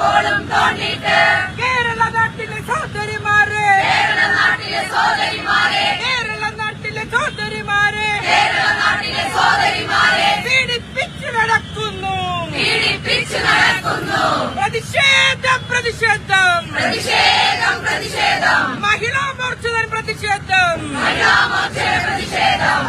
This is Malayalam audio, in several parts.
കോളും തോണ്ടിട്ട് കേരള നാട്ടിലെ സഹോദരിമാരെ കേരള നാട്ടിലെ സഹോദരിമാരെ കേരള നാട്ടിലെ സഹോദരിമാരെ കേരള നാട്ടിലെ സഹോദരിമാരെ പീഡിപ്പിച്ചു നടക്കുന്നു. പീഡിപ്പിച്ചു നടക്കുന്നു. പ്രതിഷേധം പ്രതിഷേധം. പ്രതിഷേധം പ്രതിഷേധം. മഹിളാ മോർച്ചയുടെ പ്രതിഷേധം. മഹിളാ മോർച്ചയുടെ പ്രതിഷേധം.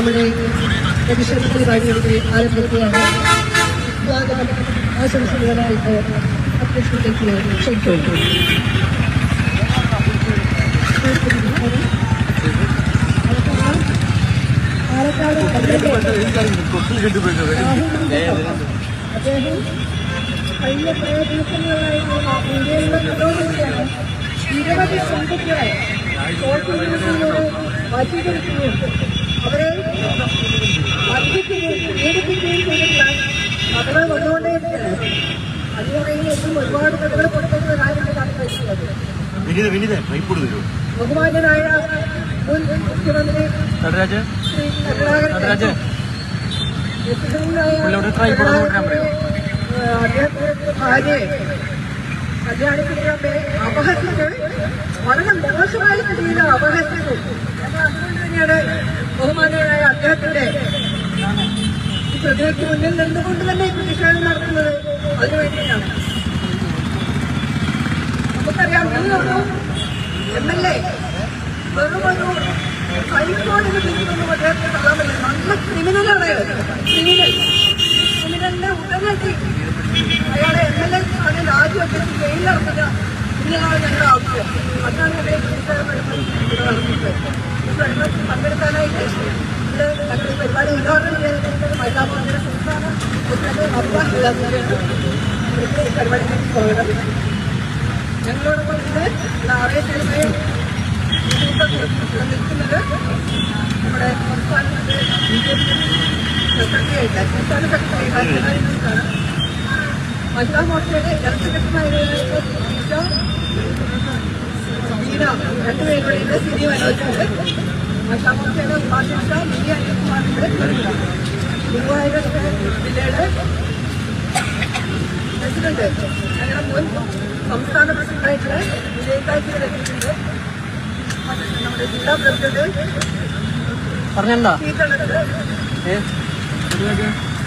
നമ്മുടെ പ്രതിഷേധ പരിപാടിയുടെ ആരംഭിക്കുകയാണ് സ്വാഗതം ആശംസകളായിട്ട് അധ്യക്ഷത്തേക്ക് ക്ഷണിക്കുന്നു പാലക്കാട് അദ്ദേഹം കഴിഞ്ഞ കുറേ ദിവസങ്ങളായിട്ടുള്ള ഇന്ത്യയിലെ പുരോഗതിയാണ് നിരവധി പെൺകുട്ടികളെ തോൽപ്പിക്കുന്നതിലൂടെ വശീകരിക്കുകയും അവരെ കഥകൾ വന്നുകൊണ്ടേയിരിക്കുകയാണ് അതിനിടയിൽ എന്നും ഒരുപാട് കഥകൾ കൊടുക്കുന്ന ട്രൈപ്പോഡ് തരുമോ ബഹുമാന്യനായ മുൻ മുഖ്യമന്ത്രി ശ്രീ കരുണാകരൻ അദ്ദേഹത്തിന്റെ ഭാര്യയെ കല്യാണിക്കുന്നതിനെ അപഹരിച്ചത് വളരെ മോശമായ രീതിയിൽ അപഹരിച്ചത് പ്രതിക്ക് മുന്നിൽ നിന്നുകൊണ്ട് തന്നെ ഈ പ്രതിഷേധം നടത്തുന്നത്. അതിനുവേണ്ടിയാണ് നമുക്കറിയാം ഒരു എം എൽ എ വെറും ഒരു ഹൈക്കോടതി അദ്ദേഹത്തെ തള്ളാൻ പറ്റില്ല നല്ല ക്രിമിനലാണ് ക്രിമിനൽ. ക്രിമിനലിനെ ഉടനടി അയാളെ എം എൽ എ ആണ് രാജിവെച്ച് ജയിലിലിറക്കുക ഇങ്ങനെയാണ് ഞങ്ങളുടെ ആവശ്യം. അതാണ് ഞങ്ങളുടെ പ്രതിഷേധം പരിപാടി. ഇവിടെ നടത്തുന്നത് ഈ പരിപാടി സംസ്ഥാന പ്രസിഡന്റ് അബ്ബാസ് ഇല്ലാത്തവരെയാണ് ഇവിടുത്തെ ഈ പരിപാടിയിലേക്ക് സ്വാഗതം ഞങ്ങളോടൊപ്പം ഇത് ആവേശമായി നിൽക്കുന്നത് നമ്മുടെ സംസ്ഥാനത്തിന്റെ ബി ജെ പി സെക്രട്ടറിയായിട്ട് സംസ്ഥാന സെക്രട്ടറി ഹാജരായിരുന്നതാണ് മഹിളാ മോർച്ചയുടെ ജനറൽ സെക്രട്ടറിയായിരുന്ന ബീന രണ്ടുപേരുടെ സ്ഥിതി മോർച്ചയുടെ ഉപാധ്യക്ഷ ബി അനിൽകുമാറിന്റെ ഗുരുവായൂർ ജില്ലയുടെ പ്രസിഡന്റ് ഞങ്ങളുടെ മുൻ സംസ്ഥാന പ്രസിഡന്റായിട്ടുള്ള വിജയകാഴ്ചയിൽ രഞ്ജിത്തിന്റെ നമ്മുടെ ജില്ലാ പ്രസിഡന്റ് പറഞ്ഞോ സ്പീക്കറുണ്ട്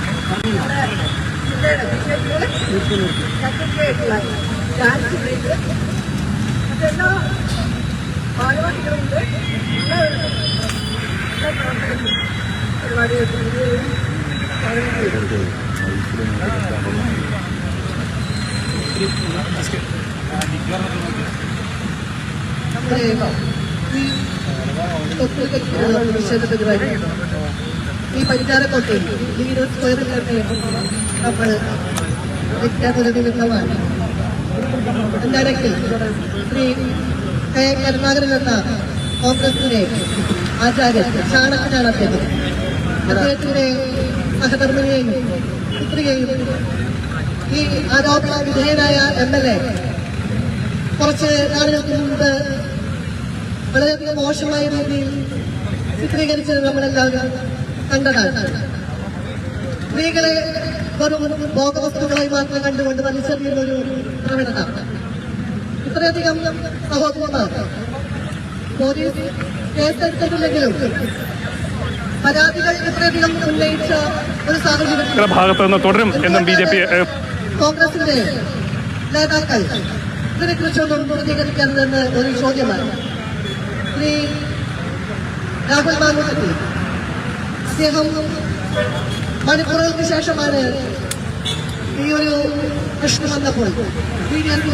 നമ്മുടെ ജില്ലയുടെ ബിജെപിയുടെ സെക്രട്ടറി ആയിട്ടുള്ള ബ്രേക്ക് മറ്റെല്ലാ ഭാരവാഹികളുണ്ട് എല്ലാവരും പരിപാടി ഈ പരിചാരക്കോട്ടയിൽ ലീഡർ സ്ക്വയറിൽ നമ്മൾ വിജ്ഞാപന നിമിത്തമാണ് എന്നിടയ്ക്ക് ശ്രീ കെ കരുണാകരൻ എന്ന കോൺഗ്രസിന്റെ ആചാര്യൻ ചാണകനാണ് അദ്ദേഹം. അദ്ദേഹത്തിന്റെ സഹധർമ്മിണിയെയും പുത്രിയെയും ഈ ആരോപണ വിധേയനായ എം എൽ എ കുറച്ച് നാളുകൾക്ക് മുമ്പ് വളരെയധികം മോശമായ രീതിയിൽ ചിത്രീകരിച്ചത് നമ്മളെല്ലാവരും കണ്ടതാണ്. സ്ത്രീകളെ വെറും ഭോഗവസ്തുക്കളായി മാത്രം കണ്ടുകൊണ്ട് വലിച്ചെറിയുന്ന ഒരു പ്രവണത. ഇത്രയധികം സഹോദരമാണ് പോലീസ് കേസെടുത്തിട്ടില്ലെങ്കിലും പരാതികൾ ഇത്രയധികം ഉന്നയിച്ച ഒരു സാഹചര്യത്തിൽ ഭാഗത്ത് നിന്ന് തുടരും എന്നും ബി ജെ പി കോൺഗ്രസിന്റെ നേതാക്കൾ ഇതിനെക്കുറിച്ചൊന്നും പ്രതികരിക്കരുതെന്ന് ഒരു ചോദ്യമാണ്. ശ്രീ രാഹുൽ മാൻകുട്ടി അദ്ദേഹം മണിക്കൂറുകൾക്ക് ശേഷമാണ് ഈ ഒരു പ്രശ്നം വന്നപ്പോൾ. B J P